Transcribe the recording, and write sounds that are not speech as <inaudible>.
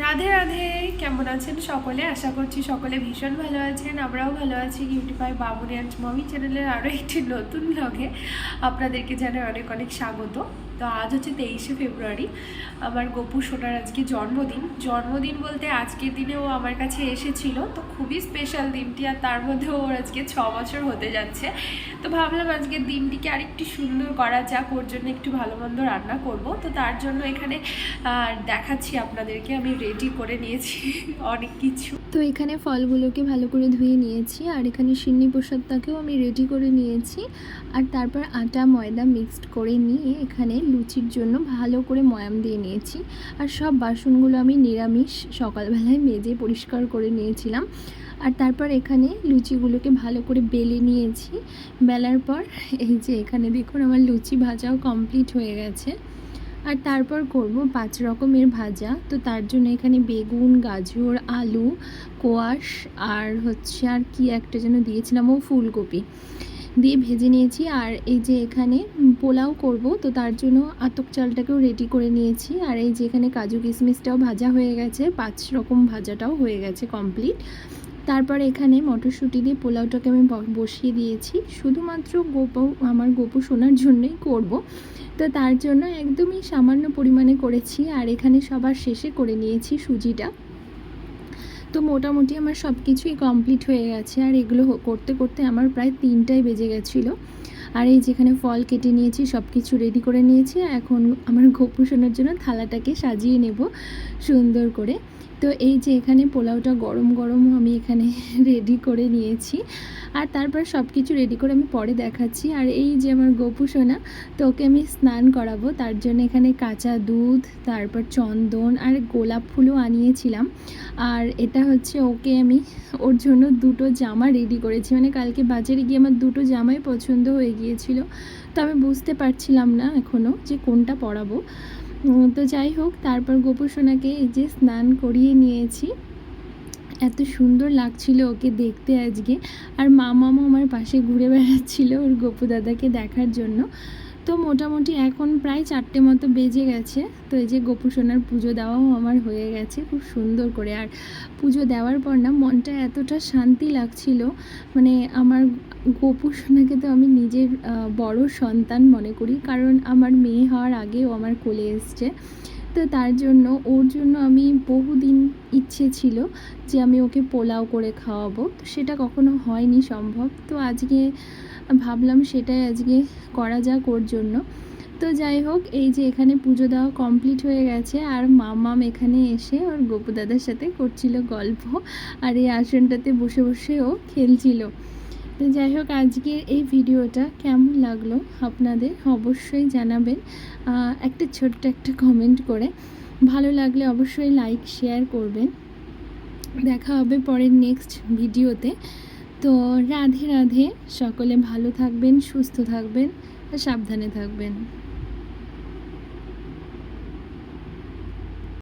রাধে রাধে। কেমন আছেন সকলে? আশা করছি সকলে ভীষণ ভালো আছেন। আমরাও ভালো আছি। ইউটিউবাই বাবুনি অ্যান্ড মমি চ্যানেলের আরও একটি নতুন ব্লগে আপনাদেরকে জানাই অনেক অনেক স্বাগত। তো আজ হচ্ছে তেইশে ফেব্রুয়ারি, আমার গপু সোনার আজকে জন্মদিন। জন্মদিন বলতে আজকের দিনে ও আমার কাছে এসেছিল, তো খুবই স্পেশাল দিনটি আর তার মধ্যে ওর আজকে ছ বছর হতে যাচ্ছে। তো ভাবলাম আজকের দিনটিকে আরেকটু সুন্দর করা যাক, ওর জন্য একটু ভালো মন্দ রান্না করব। তো তার জন্য এখানে দেখাচ্ছি আপনাদেরকে, আমি রেডি করে নিয়েছি অনেক কিছু। তো এখানে ফলগুলোকে ভালো করে ধুয়ে নিয়েছি, আর এখানে সিন্নি প্রসাদটাকেও আমি রেডি করে নিয়েছি। আর তারপর আটা, ময়দা মিক্সড করে নিয়ে এখানে লুচির জন্য ভালো করে ময়াম দিয়ে নিয়েছি। আর সব বাসনগুলো আমি নিরামিষ সকালবেলায় মেজে পরিষ্কার করে নিয়েছিলাম। আর তারপর এখানে লুচিগুলোকে ভালো করে বেলে নিয়েছি। বেলার পর এই যে এখানে দেখুন আমার লুচি ভাজাও কমপ্লিট হয়ে গেছে। আর তারপর করব পাঁচ রকমের ভাজা। তো তার জন্য এখানে বেগুন, গাজর, আলু, কোয়াশ আর হচ্ছে আর কি একটা যেন দিয়েছিলাম ও ফুলকপি। দিয়ে ভেজে নিয়েছি আর এই যে এখানে পোলাও করব, তো তার জন্য আতক চালটাকেও রেডি করে নিয়েছি। আর এই যে এখানে কাজু কিশমিশটাও ভাজা হয়ে গেছে, পাঁচ রকম ভাজাটাও হয়ে গেছে কমপ্লিট তারপর এখানে মটরশুঁটি দিয়ে পোলাওটাকে আমি বসিয়ে দিয়েছি। শুধুমাত্র গোপু আমার গোপু শোনার জন্যই করব। তো তার জন্য একদমই সামান্য পরিমাণে করেছি। আর এখানে সবার শেষে করে নিয়েছি সুজিটা। তো মোটামুটি আমার সব কিছুই কমপ্লিট হয়ে গেছে। আর এগুলো করতে করতে আমার প্রায় তিনটাই বেজে গেছিল। আর এই যেখানে ফল কেটে নিয়েছি সব কিছু রেডি করে নিয়েছি। এখন আমার গোপুষণের জন্য থালাটাকে সাজিয়ে নেব সুন্দর করে। তো এই যে এখানে পোলাওটা গরম গরম আমি এখানে <laughs> রেডি করে নিয়েছি। আর তারপর সব কিছু রেডি করে আমি পরে দেখাচ্ছি। আর এই যে আমার গোপু সোনা, তো ওকে আমি স্নান করাবো। তার জন্য এখানে কাঁচা দুধ, তারপর চন্দন আর গোলাপ ফুলও আনিয়েছিলাম। আর এটা হচ্ছে ওকে আমি ওর জন্য দুটো জামা রেডি করেছি। মানে কালকে বাজারে গিয়ে আমার দুটো জামাই পছন্দ হয়ে গিয়েছিল। তো আমি বুঝতে পারছিলাম না এখনও যে কোনটা পরাবো। তো যাই হোক, তারপর গোপুসোনাকে এই যে স্নান করিয়ে নিয়েছি। এত সুন্দর লাগছিল ওকে দেখতে আজকে। আর মামামও আমার পাশে ঘুরে বেড়াচ্ছিল ওর গোপু দাদাকে দেখার জন্য। তো মোটামুটি এখন প্রায় চারটে মতো বেজে গেছে। তো এই যে গোপু সোনার পুজো দেওয়াও আমার হয়ে গেছে খুব সুন্দর করে। আর পুজো দেওয়ার পর না মনটা এতটা শান্তি লাগছিল মানে আমার গোপু সোনাকে তো আমি নিজের বড় সন্তান মনে করি, কারণ আমার মেয়ে হওয়ার আগেও আমার কোলে এসছে। তো তার জন্য, ওর জন্য আমি বহুদিন ইচ্ছে ছিল যে আমি ওকে পোলাও করে খাওয়াবো। তো সেটা কখনো হয়নি সম্ভব। তো আজকে ভাবলাম সেটাই আজকে করা যাক ওর জন্য। তো যাই হোক, এই যে এখানে পুজো দেওয়া কমপ্লিট হয়ে গেছে আর মামাম এখানে এসে ওর গোপু দাদার সাথে করছিল গল্প আর এই আসনটাতে বসে বসে ও খেলছিল। তো যাই হোক, আজকের এই ভিডিওটা কেমন লাগল আপনাদের অবশ্যই জানাবেন। একটা ছোট্ট একটা কমেন্ট করে। ভালো লাগলে অবশ্যই লাইক শেয়ার করবেন। দেখা হবে পরের নেক্সট ভিডিওতে তো রাধে রাধে। সকলে ভালো থাকবেন সুস্থ থাকবেন সাবধানে থাকবেন।